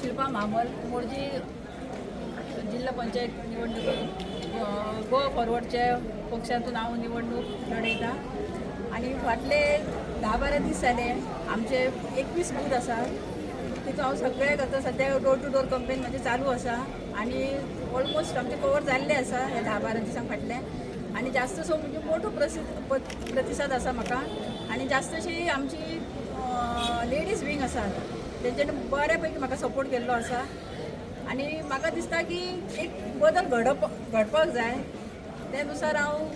शिल्पा मामल मोरजी जिल्हा पंचायत निवडणूक अ, गोवा फॉरवर्डच्या पक्षातून हांव निवडणूक लढयता आनी फाटले धा बारा दीस जाले आमचे एकवीस बूथ आसा तितून हांव सगळ्याक करता सद्या डोर टू डोर कंपेन म्हणजे चालू आसा आनी ऑलमोस्ट आमचे कवर जाल्ले आसा हे धा बारा दिसांक फाटले. आनी जास्तसो म्हणजे मोठो प्रसिद्ध प्रतिसाद आसा म्हाका आनी जास्तशी आमची लेडीज विंग आसात तेंच्यानी बऱ्यापैकी म्हाका सपोर्ट केल्लो आसा. आनी म्हाका दिसता की एक बदल घडप घडपाक जाय. त्या नुसार हांव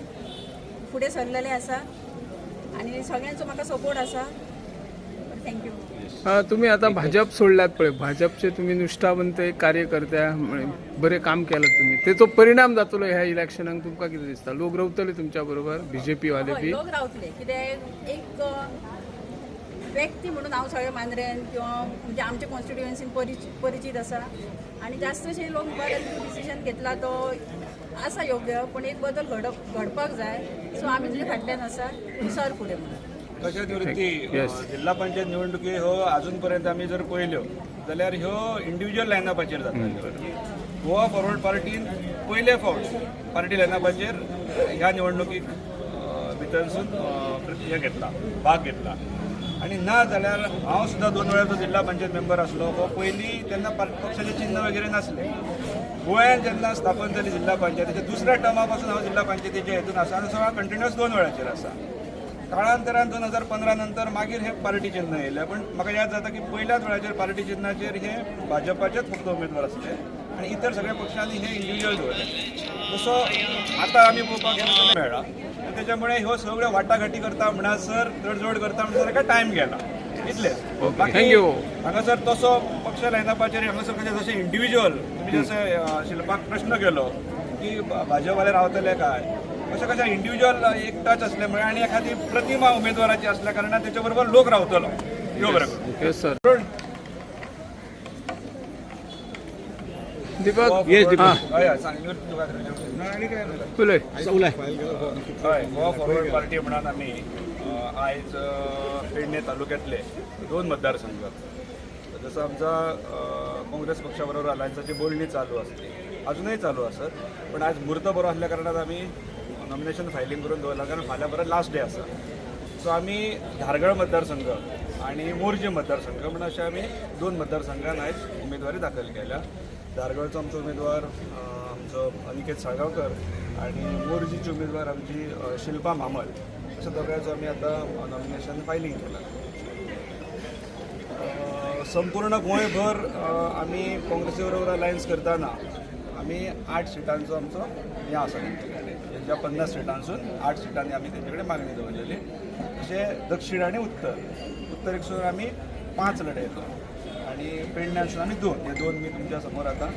फुडें सरलेलें आसा. आनी सगळ्यांचो म्हाका सपोर्ट आसा. थँक्यू हा, तुम्ही आता भाजप सोडल्यात पळय. भाजपचे तुम्ही निष्ठावंत एक कार्यकर्त्या बरे काम केलं तुम्ही. तेचो परिणाम जातलो ह्या इलेक्शनाक. तुमकां कितें दिसता? लोक रवतले तुमच्या बरोबर. बीजेपी वाले हय बी. लोक रावतले. कित्याक एक व्यक्ती म्हणून हांव सगळे मांद्रेन किंवा म्हणजे आमच्या कॉन्स्टिट्युएन्सीन परिचित परिचित आसा. आनी जास्तशे लोक बरें डिसिजन घेतला तो आसा योग्य पण एक बदल घडप घडपाक जाय सो आमी तुजे फाटल्यान आसा. सर फुडें म्हणून. कशा निवृत्ती Yes. अ, जिल्हा पंचायत निवडणुकी हो अजून पर्यंत आमी जर पळयल्यो जाल्यार ह्यो इंडिव्हिज्युअल लायनअपाचेर जाता. गोवा फॉरवर्ड पार्टीन पयले फावट पार्टी लायनअपाचेर ह्या निवडणुकीक भितरसून हे घेतला भाग घेतला. आणि ना जाल्यार हांव सुद्दां दोन वेळाचो जिल्हा पंचायत मेंबर आसलो हो पयलीं तेन्ना पार- पक्षाचें चिन्ह वगैरे नासलें. गोंयांत जेन्ना स्थापन जाली जिल्हा पंचायतीच्या दुसऱ्या टर्मा पासून हांव जिल्हा पंचायतीच्या हेतून आसा आनी सगळा कंटिन्युअस दोन वेळाचेर आसा काळांतरान दोन हजार पंदरा नंतर मागीर हे पार्टी चिन्ह येयलें पण म्हाका याद जाता की पयल्याच वेळाचेर पार्टी चिन्हाचेर हे भाजपाचेच फक्त उमेदवार आसले आनी इतर सगळ्या पक्षांनी हे इंडिव्हिज्युअल दवरले तसो आतां आमी पळोवपाक गेलो मेळ्ळा त्याच्यामुळे ह्यो सगळ्यो वाटाघाटी करता म्हणसर तडजोड करता म्हणसर ताका टायम गेला. इतलेंच Thank you. हांगासर तसो पक्ष लायनापाचेर हांगासर कशें जशें इंडिव्हिज्युअल तुम्ही जसं शिल्पाक प्रश्न केलो की भाजपवाले रावतले काय? अशें कशें इंडिव्हिज्युअल एक टच असल्यामुळे आणि एखादी प्रतिमा उमेदवाराची असल्या कारणान त्याच्या बरोबर लोक रावतलो सर दीपक? येस हा. हय गोवा फॉरवर्ड पार्टी म्हणून आमी अ, आयज पेडणे तालुक्यातले दोन मतदारसंघ. जसं आमचा काँग्रेस पक्षाबरोबर अलायन्साची बोलणी चालू असते. अजूनही चालू असत पण आज मुहूर्त बरो असल्या कारणान आमी नॉमिनेशन फायलिंग करून दवरला कारण फाल्यां परत लास्ट डे आसा सो आमी धारगळ मतदारसंघ आणि मोर्जे मतदारसंघ म्हणून अशे आमी दोन मतदारसंघात आयज उमेदवारी दाखल केल्या. धारगळचो आमचो उमेदवार आमचो अनिकेत साळगांवकर आणि मोर्जीची उमेदवार आमची शिल्पा मामल. अशा दोघांचो आमी आतां नॉमिनेशन फायलिंग केलां. संपूर्ण गोंयभर आमी काँग्रेसी बरोबर अलायन्स करताना आमी आठ सिटांचो आमचो हें आसा तेंचे ज्या पन्नास सिटांसून आठ सिटांनी आमी तेंचे कडेन मागणी दवरलेली तशें म्हणजे दक्षिण आनी उत्तर. उत्तरेकसून आमी पांच लढयतो आनी पेडण्यासून आमी दोन. हे दोन मी तुमच्यासमोर आतां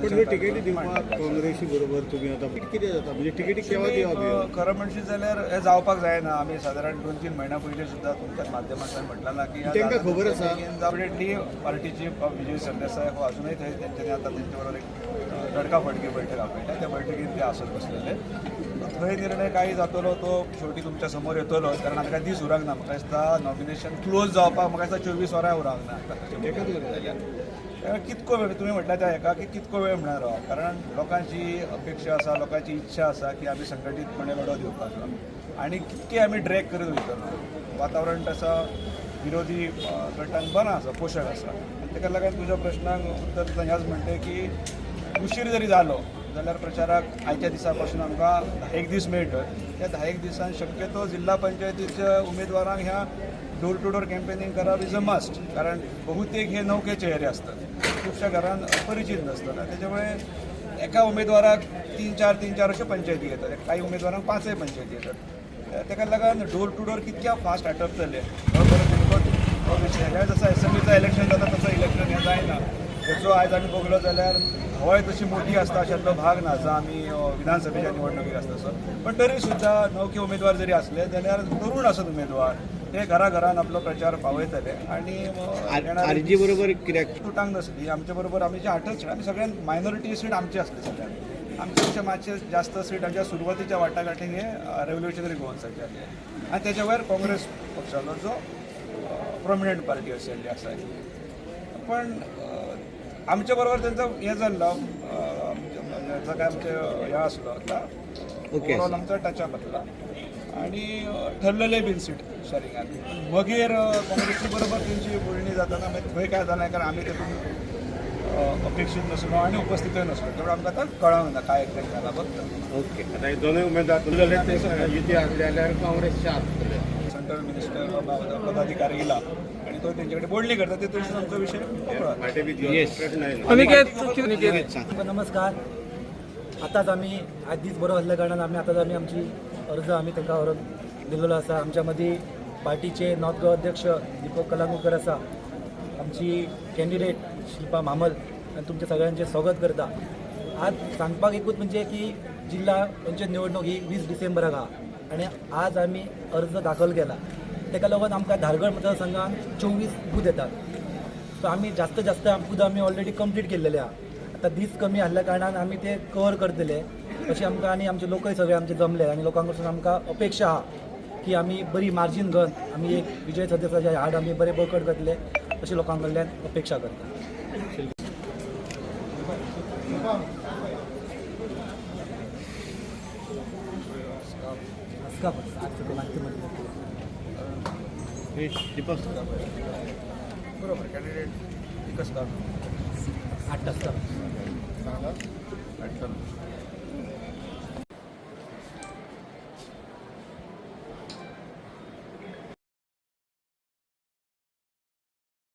पण ह्यो तिकेटी दिवपाक काँग्रेसी बरोबर तुम्ही आता कितें जाता म्हणजे तिकेटी केव्हा दिवप खरं म्हणशी जाल्यार हे जावपाक जायना. आमी सादारण दोन तीन महिन्या पयलीं सुद्दां तुमच्याच माध्यमांतल्यान म्हटलां ना की तांकां खबर आसा? डेफिनेटली पार्टीची विजय सरदेसाय हो अजूनही थंय तेंच्यांनी आतां तेंचे बरोबर एक अ, तडकाफडकी बैठक आपयल्या त्या बैठकीत ते आसत बसलेले. थंय निर्णय काही जातलो तो शेवटी तुमच्यासमोर येतलो. कारण आतां काय दीस उराक ना. म्हाका दिसता नॉमिनेशन क्लोज जावपाक म्हाका दिसता चोवीस वरां उराक ना. कितको तुम्ही म्हटल्या त्या हेका की कितको वेळ म्हणणार राव कारण लोकांची अपेक्षा आसा लोकांची इच्छा आसा की आमी संघटीतपणे लढो दिवपाचो आणि कितके आमी ड्रॅग करत वयतलो वातावरण तसं विरोधी अ, गटांक बरं आसा पोशक आसा आनी तेका लागून तुज्या प्रश्नाक उत्तर दिता ह्याच म्हणटा की उशीर जरी जालो जाल्यार प्रचाराक आयच्या दिसा पासून आमकां धा एक दीस मेळटत त्या धा एक दिसान शक्यतो जिल्हा पंचायतीच्या उमेदवारांक ह्या डोर टू डोर कॅम्पेनिंग करप इज अ मस्ट कारण बहुतेक हे नौके चेहरे असतात खुबशा घरांत परिचित नसतात त्याच्यामुळे एका उमेदवाराक तीन चार तीन चार अशे पंचायती येतात काही उमेदवारांक पांचय पंचायती येतात तेका लागून डोर टू डोर कितक्या फास्ट आटपतले हो बरो बिलकुल हो विशय एम जसं इलेक्शन जाता तसं इलेक्शन हें जायना त्याचो आयज आमी पळयलो जाल्यार हवाय तशी मोठी आसता अशातलो भाग ना जो आमी विधानसभेच्या निवडणुकीक आसता तसो पण तरी सुद्दां नवखे उमेदवार जरी असले जाल्यार तरुण आसत उमेदवार. ते घरा घरान आपलो प्रचार पावयतले आनी बरोबर कित्याक तुटांक नसली. आमच्या बरोबर आमी जे आठच आमी सगळ्यांत मायनॉरिटी सीट आमची आसली सगळ्यांत. आमच्या मातशे जास्त सीट आमच्या सुरवातीच्या वाटाघाटीक हे रेव्होल्युशनरी गोवन्साचे आसले आनी त्याच्या वयर काँग्रेस पक्षाचो जो प्रॉमिनंट पार्टी आशिल्ली आसा पण आमच्या बरोबर त्यांचं हे झालं याचं काय म्हणजे हे असलं आता. ओव्हरऑल आमचा टचअप असला. आणि ठरलेले बिन सीट शरिंगात मागीर अं, काँग्रेसी बरोबर त्यांची बोलणी जाताना मागीर थंय काय जालें कारण आमी तेतून अं, अपेक्षीत नसलो आणि उपस्थितूय नसलो. तेवढं आमकां आतां कळंक ना काय एक्झॅक्ट जाला फक्त ओके आता हे दोनूय उमेदवार युती असले जाल्यार काँग्रेसचे आसतले सेंट्रल मिनिस्टर बाबा पदाधिकारी येयला आणि तो त्यांच्याकडे बोलणी करता. ते आमचो विषय नमस्कार. आताच आमी आज दीस बरो आसल्या कारणान आमी आताच आमी आमची अर्ज आमी तांकां व्हरून दिलेलो आसा आमच्या मदीं पार्टीचे नॉर्थ गोवा अध्यक्ष दिपक कलांगूकर आसा आमची कॅन्डिडेट शिल्पा मामल. आनी तुमच्या सगळ्यांचें स्वागत करता. आज सांगपाक एकूच म्हणजे की जिल्हा पंचायत निवडणूक ही वीस डिसेंबराक आहा आनी आज आमी अर्ज दाखल केला. तेका लागून आमकां धारगड मतदारसंघान चोवीस बूथ येतात. सो आमी जास्त जास्त बूथ आमी ऑलरेडी कंप्लीट केलेले आहा आतां दीस कमी आसल्या कारणान आमी ते कवर करतले. अशें आमकां आनी आमचे लोकय सगळे आमचे जमले आनी लोकां कडसून आमकां अपेक्षा आहा की आमी बरी मार्जीन घेवन आमी एक विजय सदस्याचे हाड आमी बरे बळकट करतले अशी लोकां कडल्यान अपेक्षा करता. हे दीपक बरोबर कॅन्डिडेट विकास काम आठ आसता